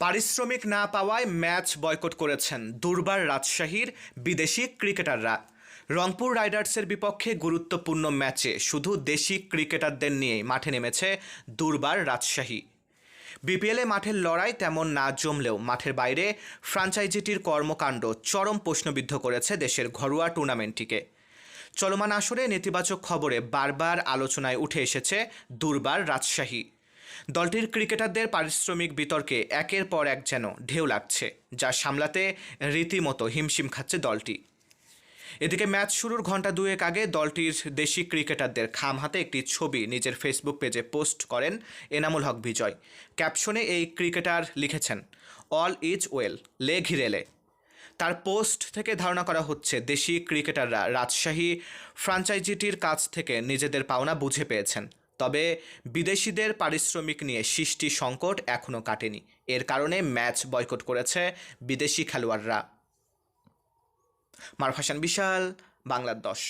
পারিশ্রমিক না পাওয়ায় ম্যাচ বয়কট করেছেন দুর্বার রাজশাহীর বিদেশি ক্রিকেটাররা। রংপুর রাইডার্সের বিপক্ষে গুরুত্বপূর্ণ ম্যাচে শুধু দেশি ক্রিকেটারদের নিয়েই মাঠে নেমেছে দুর্বার রাজশাহী। বিপিএলে মাঠের লড়াই তেমন না জমলেও মাঠের বাইরে ফ্রাঞ্চাইজিটির কর্মকাণ্ড চরম প্রশ্নবিদ্ধ করেছে দেশের ঘরোয়া টুর্নামেন্টটিকে। চলমান আসরে নেতিবাচক খবরে বারবার আলোচনায় উঠে এসেছে দুর্বার রাজশাহী। দলটির ক্রিকেটারদের পারিশ্রমিক বিতর্কে একের পর এক যেন ঢেউ লাগছে, যা সামলাতে রীতিমতো হিমশিম খাচ্ছে দলটি। এদিকে ম্যাচ শুরুর ঘণ্টা দুয়েক আগে দলটির দেশি ক্রিকেটারদের খাম হাতে একটি ছবি নিজের ফেসবুক পেজে পোস্ট করেন এনামুল হক বিজয়। ক্যাপশনে এই ক্রিকেটার লিখেছেন, অল ইজ ওয়েল, লে ঘিরেলে তার পোস্ট থেকে ধারণা করা হচ্ছে, দেশি ক্রিকেটাররা রাজশাহী ফ্রাঞ্চাইজিটির কাছ থেকে নিজেদের পাওনা বুঝে পেয়েছেন। তবে বিদেশিদের পারিশ্রমিক নিয়ে সৃষ্টি সংকট এখনও কাটেনি। এর কারণে ম্যাচ বয়কট করেছে বিদেশি খেলোয়াড়রা। মারফাসান বিশাল বাংলার দশ